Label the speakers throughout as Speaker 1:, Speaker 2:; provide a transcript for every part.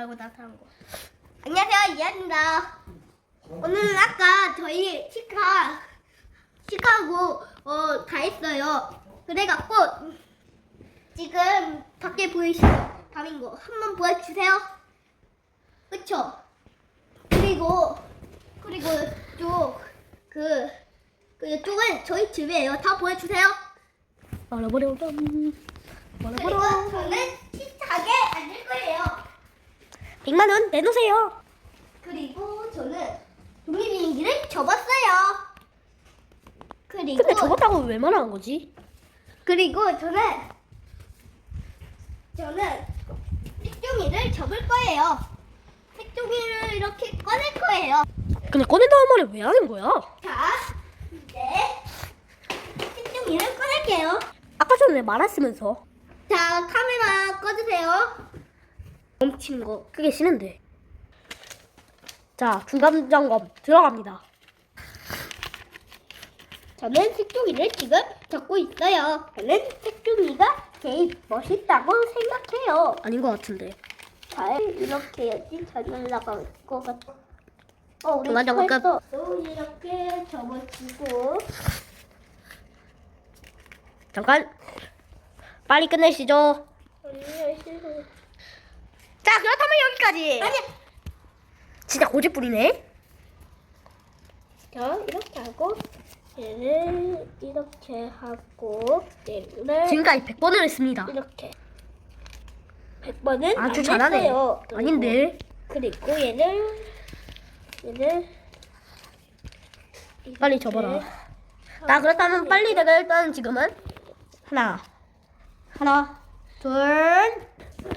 Speaker 1: 말고 나타난 거. 안녕하세요, 이한입니다. 오늘은 아까 저희 치카, 치카고, 어, 가 있어요. 그래갖고, 지금 밖에 보이시죠? 밤인 거. 한번 보여주세요. 그쵸? 그리고, 그리고 이쪽, 그, 그 이쪽은 저희 집이에요. 다 보여주세요.
Speaker 2: 말아버려. 말아버려.
Speaker 1: 저는 식탁에 앉을 거예요.
Speaker 2: 100만 원 내놓으세요.
Speaker 1: 그리고 저는 종이 비행기를 접었어요. 그리고
Speaker 2: 근데 저것다고 왜 말하는 거지?
Speaker 1: 그리고 저는 저는 색종이를 접을 거예요. 색종이를 이렇게 꺼낼 거예요.
Speaker 2: 근데 꺼낸다는 말을 왜 하는 거야?
Speaker 1: 자, 이제 색종이를 꺼낼게요.
Speaker 2: 아까 전에 말했으면서
Speaker 1: 자, 카메라 꺼주세요.
Speaker 2: 멈추는 거 그게 싫은데. 자 중간 점검 들어갑니다.
Speaker 1: 저는 색종이를 지금 접고 있어요. 저는 색종이가 제일 멋있다고 생각해요.
Speaker 2: 아닌 것 같은데.
Speaker 1: 잘 이렇게 해야지 잘 날아갈 것 같아. 어, 우리
Speaker 2: 중간 점검 끝.
Speaker 1: 벌써 또 이렇게 접어주고
Speaker 2: 잠깐 빨리 끝내시죠. 자 그렇다면 여기까지.
Speaker 1: 아니,
Speaker 2: 진짜 고집부리네.
Speaker 1: 자 이렇게 하고 얘를 이렇게 하고 얘를
Speaker 2: 지금까지 100번을 했습니다.
Speaker 1: 이렇게 100번은
Speaker 2: 아주 잘하네. 아닌데.
Speaker 1: 그리고 얘를 얘를
Speaker 2: 빨리 접어라. 자 그렇다면 빨리 내가 일단 지금은 하나 하나 둘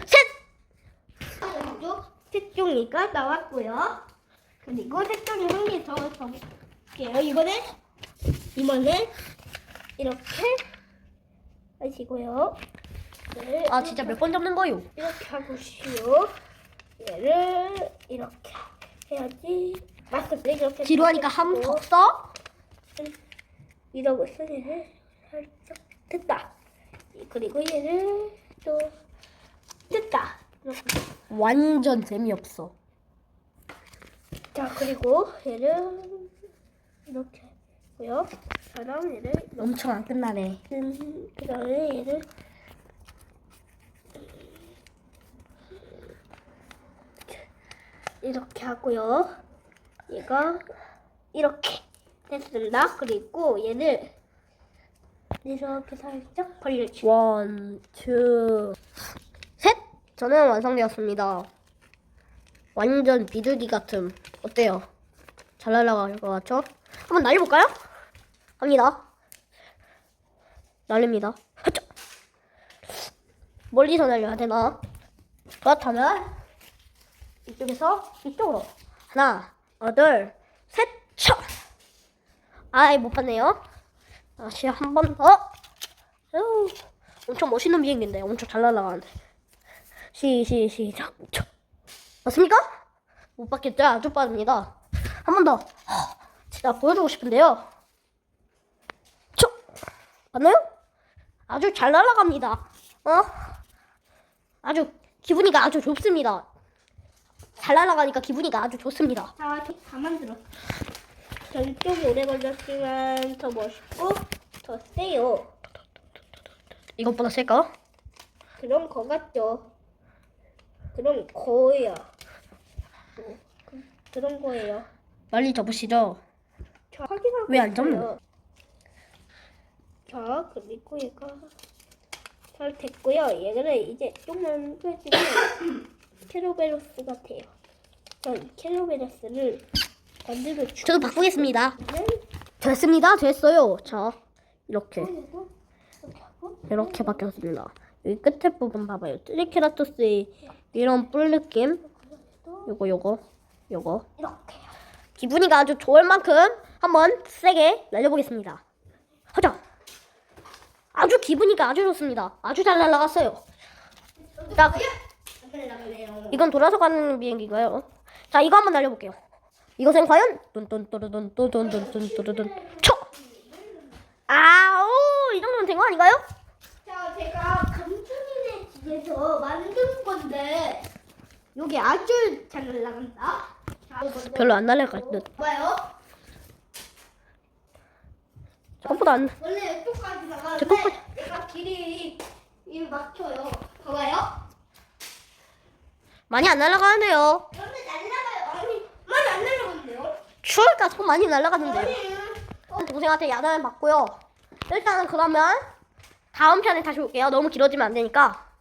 Speaker 2: 셋
Speaker 1: 쪽 색종이가 나왔고요. 그리고 색종이 한 개더 접을게요. 이번엔 이번엔 이렇게 하시고요. 얘를
Speaker 2: 아 진짜 몇번 접는 거요?
Speaker 1: 이렇게 하고시오. 얘를 이렇게 해야지. 마스크 이렇게
Speaker 2: 지루하니까 한번더
Speaker 1: 하고
Speaker 2: 써?
Speaker 1: 이러고 쓰기를 살짝 됐다. 그리고 얘를 또 됐다.
Speaker 2: 완전 재미없어.
Speaker 1: 자 그리고 얘를 이렇게 하고요. 그다음 얘를
Speaker 2: 엄청 안 끝나네.
Speaker 1: 음, 그다음에 얘를 이렇게 하고요. 얘가 이렇게 됐습니다. 그리고 얘를 이렇게 살짝 벌려주고
Speaker 2: 원, 투, 셋! 저는 완성되었습니다. 완전 비둘기 같음. 어때요? 잘 날아갈 것 같죠? 한번 날려볼까요? 갑니다. 날립니다. 하자. 멀리서 날려야 되나? 그렇다면 이쪽에서 이쪽으로 하나, 둘, 셋, 쳐! 아이 못 봤네요. 다시 한 번 더. 아유, 엄청 멋있는 비행기인데 엄청 잘 날아가는데. 시, 시, 시작. 쳐. 맞습니까? 못 봤겠죠? 아주 빠릅니다. 한 번 더. 하, 진짜 보여주고 싶은데요. 쳐. 맞나요? 아주 잘 날아갑니다. 어? 아주 기분이가 아주 좋습니다. 잘 날아가니까 기분이가 아주 좋습니다.
Speaker 1: 자, 다 만들어. 전좀 오래 걸렸지만 더 멋있고 더 세요.
Speaker 2: 이것보다 셀까?
Speaker 1: 그런 거 같죠? 그런 거예요. 어, 그- 그런 거예요.
Speaker 2: 빨리 접으시죠.
Speaker 1: 자, 확인하고
Speaker 2: 왜안
Speaker 1: 있어요.
Speaker 2: 접는?
Speaker 1: 자, 그리고 얘가 잘 됐고요. 얘는 이제 조금만 빼주면 캐로베로스 같아요. 전 캐로베로스를 만들어 주
Speaker 2: 저도 바꾸겠습니다.
Speaker 1: 는
Speaker 2: 됐습니다. 됐어요. 자, 이렇게.
Speaker 1: 이렇게 하고
Speaker 2: 이렇게 바뀌었습니다. 여기 끝에 부분 봐봐요. 트리케라토스의 이런 뿔 느낌. 요거 요거 요거.
Speaker 1: 이렇게
Speaker 2: 기분이가 아주 좋을 만큼 한번 세게 날려보겠습니다. 하자. 아주 기분이가 아주 좋습니다. 아주 잘 날아갔어요. 자, 이건 돌아서 가는 비행기인가요? 자, 이거 한번 날려볼게요. 이것은 과연 뚠뚠또르뚠 쳐. 아우, 이 정도면 된 거 아닌가요?
Speaker 1: 자, 제가 집에서 만든 건데 여기 아주 잘. 자, 먼저
Speaker 2: 별로 안 날아갈 듯.
Speaker 1: 봐요.
Speaker 2: 저보다 안.
Speaker 1: 원래 이쪽까지
Speaker 2: 제
Speaker 1: 나가는데
Speaker 2: 거까지.
Speaker 1: 얘가 길이 이 막혀요. 봐봐요.
Speaker 2: 많이 안 날아가는데요.
Speaker 1: 그런데 날아가요. 아니 많이 안 날아가는데요?
Speaker 2: 추우니까 더 많이 날아가는데요.
Speaker 1: 아니
Speaker 2: 동생한테 야단을 받고요. 일단은 그러면 다음 편에 다시 올게요. 너무 길어지면 안 되니까.